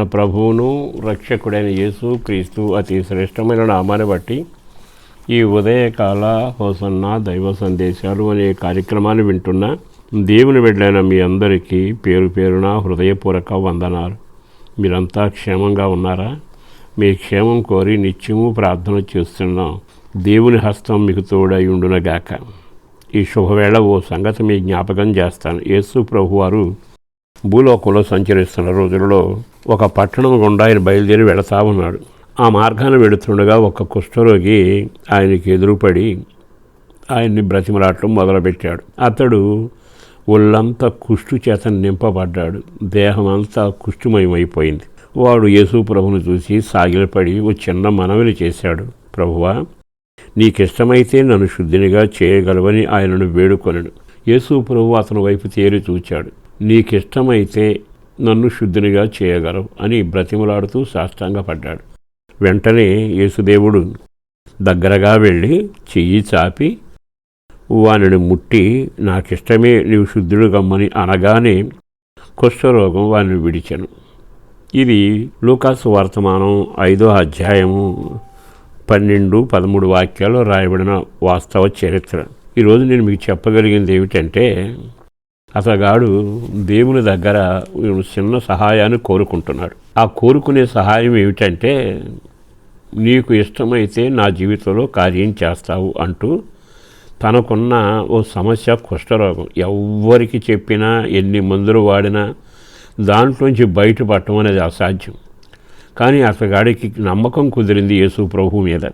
మన ప్రభువును రక్షకుడైన యేసు క్రీస్తు అతి శ్రేష్టమైన నామాన్ని బట్టి ఈ ఉదయకాల హోసన్న దైవ సందేశాలు అనే కార్యక్రమాన్ని వింటున్న దేవుని వెళ్ళైన మీ అందరికీ పేరు పేరున హృదయపూర్వక వందనాలు. మీరంతా క్షేమంగా ఉన్నారా? మీ క్షేమం కోరి నిత్యము ప్రార్థన చేస్తున్నాం దేవుని హస్తం మీకు తోడై ఉండునగాక. ఈ శుభవేళ ఓ సంగతి మీ జ్ఞాపకం చేస్తాను. యేసు ప్రభువారు భూలోకంలో సంచరిస్తున్న రోజులలో ఒక పట్టణం గుండా ఆయన బయలుదేరి వెళతా ఉన్నాడు. ఆ మార్గాన్ని వెళుతుండగా ఒక కుష్ఠరోగి ఆయనకి ఎదురుపడి ఆయన్ని బ్రతిమలాటం మొదలుపెట్టాడు. అతడు ఒళ్ళంతా కుష్టు చేత నింపబడ్డాడు. దేహం అంతా కుష్టుమయమైపోయింది. వాడు యేసు ప్రభును చూసి సాగిలపడి ఓ చిన్న మనవిని చేశాడు. ప్రభువా నీకిష్టమైతే నన్ను శుద్ధినిగా చేయగలవని ఆయనను వేడుకొనడు యేసు ప్రభు అతని వైపు తేరి చూచాడు. నీకిష్టమైతే నన్ను శుద్ధినిగా చేయగలవు అని బ్రతిమలాడుతూ సాష్టాంగపడ్డాడు. వెంటనే యేసుదేవుడు దగ్గరగా వెళ్ళి చెయ్యి చాపి వానిని ముట్టి నాకిష్టమే నీవు శుద్ధుడు గమ్మని అనగానే కుష్ఠరోగం వారిని విడిచాను. ఇది లూకాసు వర్తమానం ఐదో అధ్యాయము పన్నెండు పదమూడు వాక్యాల్లో రాయబడిన వాస్తవ చరిత్ర. ఈరోజు నేను మీకు చెప్పగలిగింది ఏమిటంటే అతగాడు దేవుని దగ్గర చిన్న సహాయాన్ని కోరుకుంటున్నాడు. ఆ కోరుకునే సహాయం ఏమిటంటే నీకు ఇష్టమైతే నా జీవితంలో కార్యం చేస్తావు అంటూ తనకున్న ఓ సమస్య కుష్ఠరోగం. ఎవ్వరికి చెప్పినా ఎన్ని మందులు వాడినా దాంట్లోంచి బయటపడటం అనేది అసాధ్యం. కానీ అతగాడికి నమ్మకం కుదిరింది యేసు ప్రభు మీద.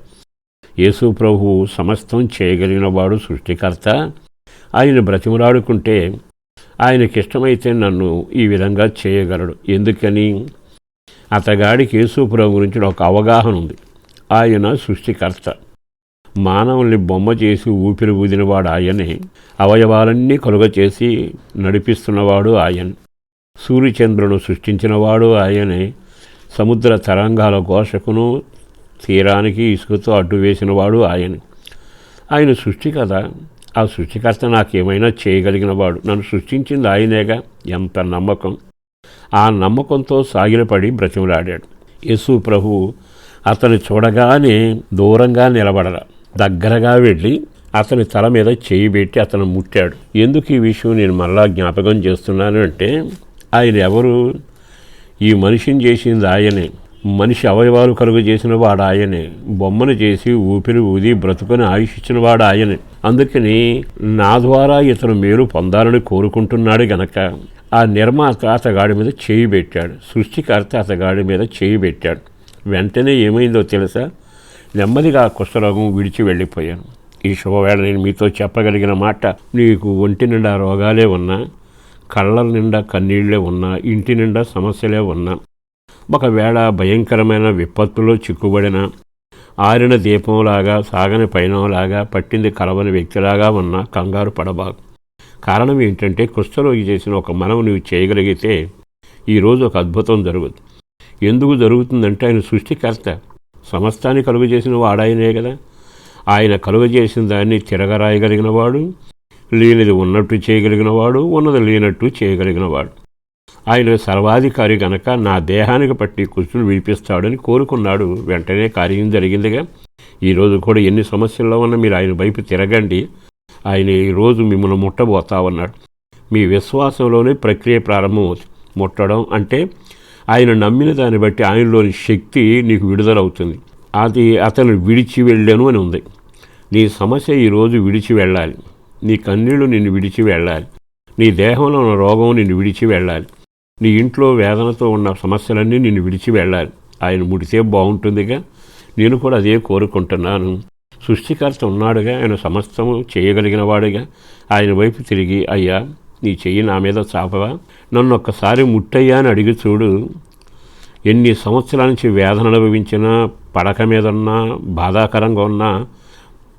యేసు ప్రభు సమస్తం చేయగలిగిన వాడు సృష్టికర్త. ఆయన బ్రతిమలాడుకుంటే ఆయనకి ఇష్టమైతే నన్ను ఈ విధంగా చేయగలడు. ఎందుకని? అతగాడికి యేసు గురించి ఒక అవగాహన ఉంది. ఆయన సృష్టికర్త. మానవుల్ని బొమ్మ చేసి ఊపిరి ఊదినవాడు ఆయనే. అవయవాలన్నీ కలుగచేసి నడిపిస్తున్నవాడు ఆయన. సూర్యచంద్రును సృష్టించినవాడు ఆయనే. సముద్ర తరంగాల ఘోషకును తీరానికి ఇసుకతో అడ్డు వేసినవాడు ఆయన. ఆయన సృష్టి కదా ఆ సృష్టికర్త నాకేమైనా చేయగలిగినవాడు. నన్ను సృష్టించింది ఆయనేగా? ఎంత నమ్మకం. ఆ నమ్మకంతో సాగిలపడి బ్రతిమలాడాడు. యేసు ప్రభు అతను చూడగానే దూరంగా నిలబడరా దగ్గరగా వెళ్ళి అతని తల మీద చేయి పెట్టి అతను ముట్టాడు. ఎందుకు ఈ విషయం నేను మళ్ళా జ్ఞాపకం చేస్తున్నాను అంటే ఆయన ఎవరు? ఈ మనిషిని చేసింది ఆయనే. మనిషి అవయవాలు కలుగు చేసిన వాడు ఆయనే. బొమ్మను చేసి ఊపిరి ఊది బ్రతుకుని ఆయుష్ ఇచ్చిన వాడు ఆయనే. అందుకని నా ద్వారా ఇతను మేలు పొందాలని కోరుకుంటున్నాడు గనక. ఆ నిర్మాత అతగాడి మీద చేయి పెట్టాడు. సృష్టికర్త అతగాడి మీద చేయి పెట్టాడు. వెంటనే ఏమైందో తెలుసా? నెమ్మదిగా కుష్ఠరోగం విడిచి వెళ్ళిపోయాను. ఈ శుభవేళ నేను మీతో చెప్పగలిగిన మాట నీకు ఒంటి నిండా రోగాలే ఉన్నా కళ్ళ నిండా కన్నీళ్ళే ఉన్నా ఇంటి నిండా సమస్యలే ఉన్నా ఒకవేళ భయంకరమైన విపత్తులో చిక్కుబడిన ఆరిన దీపంలాగా సాగని పైనంలాగా పట్టింది కలవని వ్యక్తిలాగా ఉన్న కంగారు పడబాకు. కారణం ఏంటంటే కుష్ఠరోగి చేసిన ఒక మనవు నువ్వు చేయగలిగితే ఈరోజు ఒక అద్భుతం జరుగుతుంది ఎందుకు జరుగుతుందంటే ఆయన సృష్టికర్త. సమస్తాన్ని కలుగు చేసిన వాడాయనే కదా. ఆయన కలుగు చేసిన దాన్ని తిరగరాయగలిగినవాడు లేనిది ఉన్నట్టు చేయగలిగినవాడు ఉన్నది లేనట్టు చేయగలిగినవాడు. ఆయన సర్వాధికారి గనక నా దేహానికి పట్టి కుష్టును విడిపిస్తాడని కోరుకున్నాడు. వెంటనే కార్యం జరిగిందిగా. ఈరోజు కూడా ఎన్ని సమస్యల్లో ఉన్నా మీరు ఆయన వైపు తిరగండి. ఆయన ఈరోజు మిమ్మల్ని ముట్టబోతా ఉన్నాడు మీ విశ్వాసంలోనే ప్రక్రియ ప్రారంభమవుతుంది. ముట్టడం అంటే ఆయన నమ్మిన దాన్ని బట్టి ఆయనలోని శక్తి నీకు విడుదలవుతుంది. అది అతను విడిచి వెళ్ళాను అని ఉంది. నీ సమస్య ఈరోజు విడిచి వెళ్ళాలి. నీ కన్నీళ్ళు నిన్ను విడిచి వెళ్ళాలి. నీ దేహంలో ఉన్న రోగం నిన్ను విడిచి వెళ్ళాలి. నీ ఇంట్లో వేదనతో ఉన్న సమస్యలన్నీ నిన్ను విడిచి వెళ్ళాలి. ఆయన ముడితే బాగుంటుందిగా. నేను కూడా అదే కోరుకుంటున్నాను. సృష్టికర్త ఉన్నాడుగా. ఆయన సమస్తము చేయగలిగిన వాడుగా. ఆయన వైపు తిరిగి అయ్యా నీ చెయ్యి నా మీద చాపవా? నన్ను ఒక్కసారి ముట్టయ్యా అని అడిగి చూడు. ఎన్ని సంవత్సరాల నుంచి వేదన అనుభవించినా పడక మీద ఉన్నా బాధాకరంగా ఉన్నా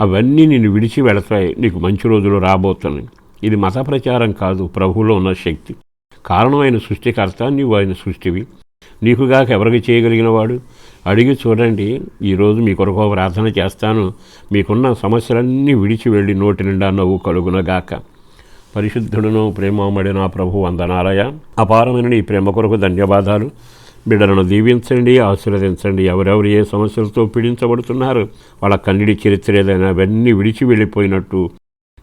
అవన్నీ నిన్ను విడిచి వెళతాయి. నీకు మంచి రోజులు రాబోతున్నాయి. ఇది మత ప్రచారం కాదు. ప్రభువులో ఉన్న శక్తి. కారణమైన సృష్టికర్త నీవు ఆయన సృష్టివి. నీకుగాక ఎవరికి చేయగలిగినవాడు? అడిగి చూడండి. ఈరోజు మీ కొరకు ప్రార్థన చేస్తాను. మీకున్న సమస్యలన్నీ విడిచి వెళ్ళి నోటి నిండా నవ్వు కలుగునగాక పరిశుద్ధుడును ప్రేమమడి నా ప్రభు వందనాలయ. అపారమైన నీ ప్రేమ కొరకు ధన్యవాదాలు. బిడ్డలను దీవించండి ఆశీర్వదించండి. ఎవరెవరు ఏ సమస్యలతో పీడించబడుతున్నారు? వాళ్ళ కన్నిడి చరిత్ర ఏదైనా అవన్నీ విడిచి వెళ్ళిపోయినట్టు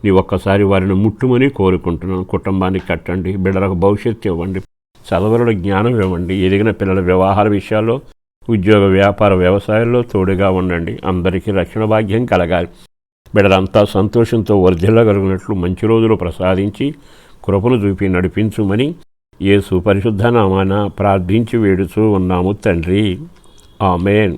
నీ ఒక్కసారి వారిని ముట్టుమని కోరుకుంటున్నాను. కుటుంబాన్ని కట్టండి బిడ్డలకు భవిష్యత్తు ఇవ్వండి చదవరుల జ్ఞానం ఇవ్వండి ఎదిగిన పిల్లల వ్యవహార విషయాల్లో ఉద్యోగ వ్యాపార వ్యవసాయాల్లో తోడుగా ఉండండి. అందరికీ రక్షణ భాగ్యం కలగాలి. బిడ్డలంతా సంతోషంతో వర్ధిల్లగలిగినట్లు మంచి రోజులు ప్రసాదించి కృపను చూపి నడిపించుమని ఏ సుపరిశుద్ధ నామాన ప్రార్థించి వేడుచూ ఉన్నాము తండ్రి. ఆమెన్.